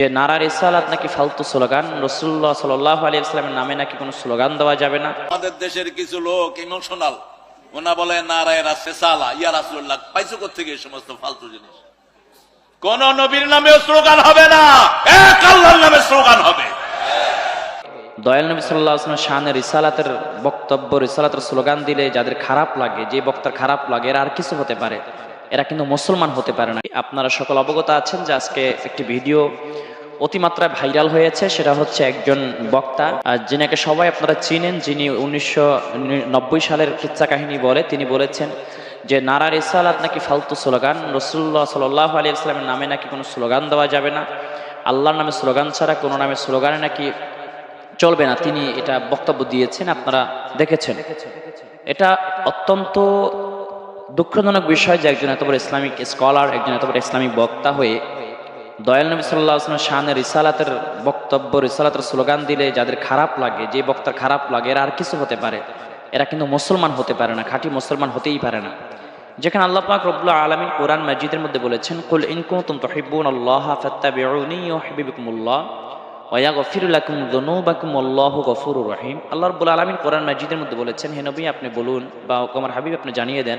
যে নারার ইসালাত নাকি ফালতু স্লোগান রসুল্লাহ সাল্লাহ আলী ইসলামের নামে নাকি কোনো স্লোগান দেওয়া যাবে না? আমাদের দেশের কিছু লোক ইমোশনাল। ওনা বলে নারায় ইয়া রাসুল্লাহ পাইছো থেকে এই সমস্ত ফালতু জিনিস? কোন নবীর নামে স্লোগান হবে না। এক আল্লাহর নামে স্লোগান হবে। দয়াল নবী সাল্লাহ আসলামের রিসালাতের বক্তব্য রিসালাতের স্লোগান দিলে যাদের খারাপ লাগে যে বক্তার খারাপ লাগে এরা আর কিছু হতে পারে। এরা কিন্তু মুসলমান হতে পারে না। আপনারা সকল অবগত আছেন যে আজকে একটি ভিডিও অতিমাত্রায় ভাইরাল হয়েছে, সেটা হচ্ছে একজন বক্তা। যিনাকে সবাই আপনারা চিনেন, যিনি উনিশশো নব্বই সালের কিচ্ছা কাহিনী বলে, তিনি বলেছেন যে, নারা ইসালাত নাকি ফালতু স্লোগান? রসুল্লাহ সাল্লাহ আলী ইসলামের নামে নাকি কোনো স্লোগান দেওয়া যাবে না? আল্লাহর নামে স্লোগান ছাড়া কোনো নামে স্লোগানে নাকি চলবে না? তিনি এটা বক্তব্য দিয়েছেন, আপনারা দেখেছেন। এটা অত্যন্ত দুঃখজনক বিষয় যে, একজন এত বড় ইসলামিক স্কলার, একজন এত বড় ইসলামিক বক্তা হয়ে দয়াল নবী সাল্লাহ আসলামের শানের রিসালাতের বক্তব্য, রিসালাতের স্লোগান দিলে যাদের খারাপ লাগে, যে বক্তার খারাপ লাগে, এরা আর কিছু হতে পারে। এরা কিন্তু মুসলমান হতে পারে না, খাঁটি মুসলমান হতেই পারে না। যেখানে আল্লাহ পাক রব্বুল আলামিন কোরআন মসজিদের মধ্যে বলেছেন, কুল ইন কুনতুম তুহিব্বুন আল্লাহ ফাত্তাবিউনি ইউহিব্বুকুমুল্লাহ ওয়াগফির লাকুম যুনুবাকুম আল্লাহু গফুরুর রহিম। আল্লাহ রাব্বুল আলামিন কোরআন মসজিদের মধ্যে বলেছেন, হে নবী, আপনি বলুন বা আমার হাবিব আপনি জানিয়ে দেন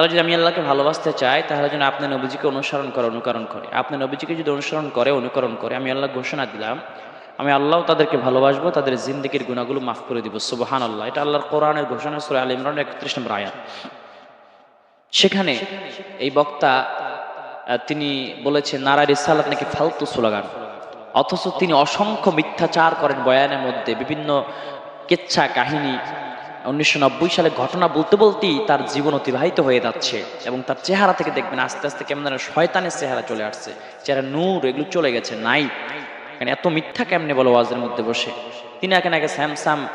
তাহলে যদি আমি আল্লাহকে ভালোবাসতে চাই, তাহলে যেন আপনি নবীজিকে অনুসরণ করে, অনুকরণ করে। আপনি নবীজিকে যদি অনুসরণ করে, অনুকরণ করে, আমি আল্লাহ ঘোষণা দিলাম, আমি আল্লাহ তাদেরকে ভালোবাসবো, তাদের জিন্দগির গুণাগুলো মাফ করে দিব। সুবহান আল্লাহ এটা আল্লাহর কোরআনের ঘোষণা, সুরে আল ইমরানের একত্রিশ নম্বর আয়াত। সেখানে এই বক্তা তিনি বলেছেন নারার ইসালাত নাকি ফালতু স্লোগান? অথচ তিনি অসংখ্য মিথ্যাচার করেন বয়ানের মধ্যে, বিভিন্ন কেচ্ছা কাহিনী। উনিশশো নব্বই সালে ঘটনা বলতে বলতেই তার জীবন অতিবাহিত হয়ে যাচ্ছে এবং তার চেহারা থেকে দেখবেন আস্তে আস্তে কেমন যেন শয়তানের চেহারা চলে আসছে। চেহারা নূর, এগুলো চলে গেছে, নাই। কেন এত মিথ্যা কেমনে বলো ওয়াজের মধ্যে বসে? তিনি একে নাকি স্যামসাং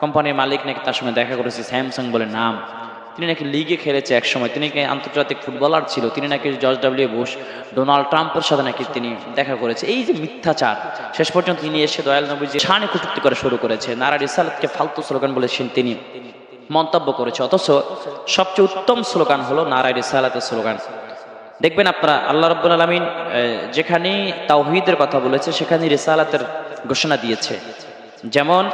কোম্পানির মালিক নাকি তার সঙ্গে দেখা করেছে, স্যামসাং বলে নাম। তিনি নাকি লিগে খেলেছে এক সময় তিনি নাকি আন্তর্জাতিক ফুটবলার ছিল। তিনি নাকি জর্জ ডাব্লিউ বুশ, ডোনাল্ড ট্রাম্পের সাথে নাকি তিনি দেখা করেছে। এই যে মিথ্যাচার, শেষ পর্যন্ত তিনি এসে দয়াল নবী যে শানে কটূক্তি করে শুরু করেছে, নারা রিসালাতকে ফালতু স্লোগান বলেছেন তিনি মন্তব্য করেছে। অথচ সবচেয়ে উত্তম স্লোগান হলো নারায় রিসালাতের স্লোগান। দেখবেন আপনারা, আল্লাহ রব্বুল আলমিন যেখানে তাওহিদের কথা বলেছে সেখানে রিসালাতের ঘোষণা দিয়েছে। যেমন,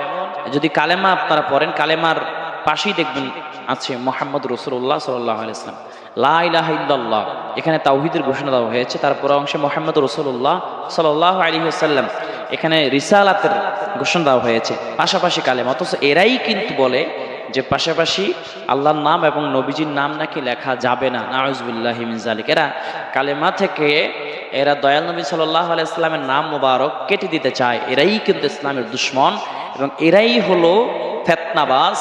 যদি কালেমা আপনারা পড়েন, কালেমার পাশেই দেখবেন আছে মোহাম্মদ রসুল্লাহ সাল্লাহ ইসলাম লা ইলাহা ইল্লাল্লাহ। এখানে তাওহিদের ঘোষণা দেওয়া হয়েছে। তারপর অংশে মোহাম্মদ রসুল্লাহ সাল্লাহ আলী সাল্লাম এখানে রিসালাতের ঘোষণা দেওয়া হয়েছে। পাশাপাশি কালেমা। অথচ এরাই কিন্তু বলে যে পাশাপাশি আল্লাহর নাম এবং নবীজির নাম নাকি লেখা যাবে না। নাউজবিল্লাহ মিনজালিক এরা কালেমা থেকে এরা দয়াল নবী সাল্লাহ আলাইস্লামের নাম মোবারক কেটে দিতে চায়। এরাই কিন্তু ইসলামের দুশ্মন এবং এরাই হলো ফেতনাবাজ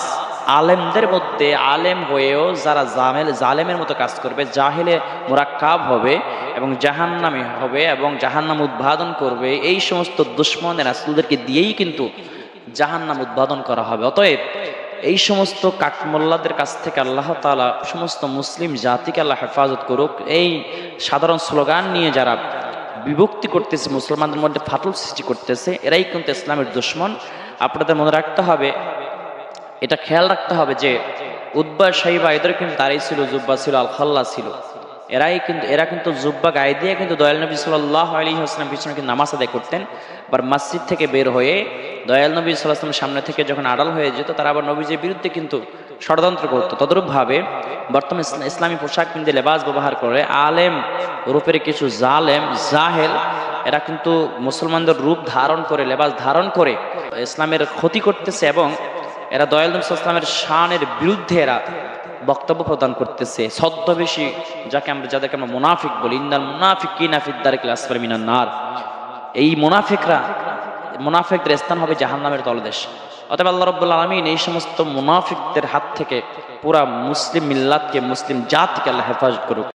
আলেমদের মধ্যে আলেম হয়েও যারা জামেল, জালেমের মতো কাজ করবে, জাহেলে মোরাক্কাব হবে এবং জাহান্নামে হবে এবং জাহান্নাম উদ্বোধন করবে, এই সমস্ত দুশ্মনের রাসুলদেরকে দিয়েই কিন্তু জাহান্নাম উদ্বোধন করা হবে। অতএব এই সমস্ত কাঠমোল্লাদের কাছ থেকে আল্লাহ তালা সমস্ত মুসলিম জাতিকে আল্লাহ হেফাজত করুক। এই সাধারণ স্লোগান নিয়ে যারা বিভক্তি করতেছে, মুসলমানদের মধ্যে ফাটল সৃষ্টি করতেছে, এরাই কিন্তু ইসলামের দুশ্মন। আপনাদের মনে রাখতে হবে এটা খেয়াল রাখতে হবে যে উদ্বা সাহিবা এদের কিন্তু তারাই ছিল, জুব্বা ছিল আল খাল্লা ছিল। এরাই কিন্তু, এরা কিন্তু জুব্বা গায়ে দিয়ে কিন্তু দয়াল নবী সাল্লাহ আলী আসলাম পিছনে কিন্তু নামাজ আদায় করতেন। আবার মসজিদ থেকে বের হয়ে দয়াল নবী সাল্লাহামের সামনে থেকে যখন আড়াল হয়ে যেত, তারা আবার নবীজির বিরুদ্ধে কিন্তু ষড়যন্ত্র করতো। তদরূপভাবে বর্তমান ইসলামী পোশাক পিন্ধে লেবাস ব্যবহার করে আলেম, রূপের কিছু জালেম, জাহেল, এরা কিন্তু মুসলমানদের রূপ ধারণ করে, লেবাস ধারণ করে ইসলামের ক্ষতি করতেছে এবং এরা দয়াল ইসলামের শানের বিরুদ্ধে এরা বক্তব্য প্রদান করতেছে। ছদ্মবেশী যাকে আমরা যাদেরকে আমরা মুনাফিক বলি। ইন্দাল মুনাফিক কি নাফিক দারিক আসফার নার। এই মুনাফিকরা মুনাফিকদের স্থান হবে জাহান্নামের তলদেশ। অতএব আল্লাহ রব্বুল আলমিন এই সমস্ত মুনাফিকদের হাত থেকে পুরা মুসলিম মিল্লাতকে, মুসলিম জাতিকে আল্লাহ হেফাজত করুক।